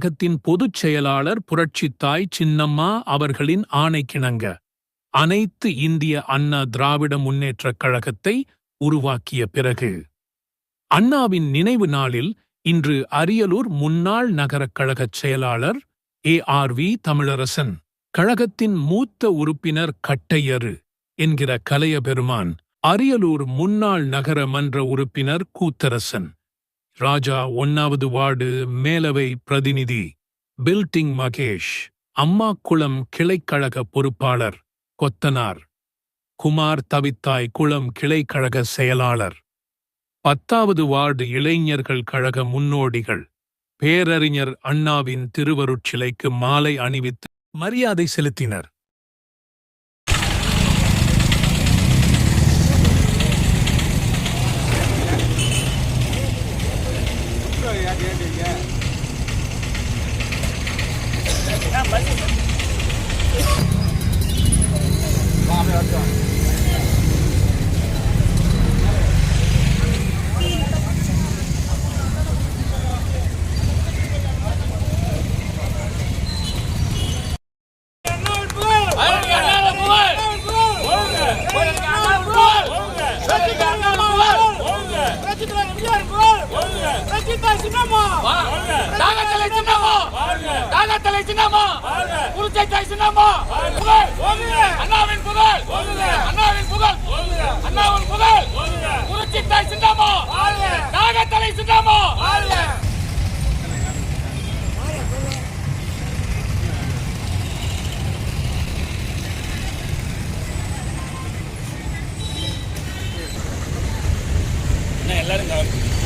கழகத்தின் பொதுச் செயலாளர் புரட்சித்தாய் சின்னம்மா அவர்களின் ஆணைக்கிணங்க. அனைத்து இந்திய அண்ணா திராவிட முன்னேற்றக் கழகத்தை உருவாக்கிய பிறகு. அண்ணாவின் நினைவு நாளில் இன்று அரியலூர் முன்னாள் நகரக் கழகச் செயலாளர் ஏ ஆர் வி தமிழரசன் கழகத்தின் மூத்த உறுப்பினர் கட்டையரு என்கிற கலையபெருமான் அரியலூர் முன்னாள் நகர மன்ற உறுப்பினர் கூத்தரசன். ராஜா ஒன்னாவது வார்டு மேலவை பிரதிநிதி பில்டிங் மகேஷ் அம்மா குளம் கிளைக்கழக பொறுப்பாளர் கொத்தனார் குமார் தவித்தாய் குளம் கிளைக்கழக செயலாளர். பத்தாவது வார்டு இளைஞர்கள் கழக முன்னோடிகள் பேரறிஞர் அண்ணாவின் திருவருட்சிலைக்கு மாலை அணிவித்து மரியாதை செலுத்தினர். தாகத்தலை தலை சின்னமா குறிச்சை தலை சின்னமா அண்ணாவின் புகழ். அண்ணாவின் புகழ். அண்ணாவின் சின்னமா எல்லாரும் கவனிக்கணும்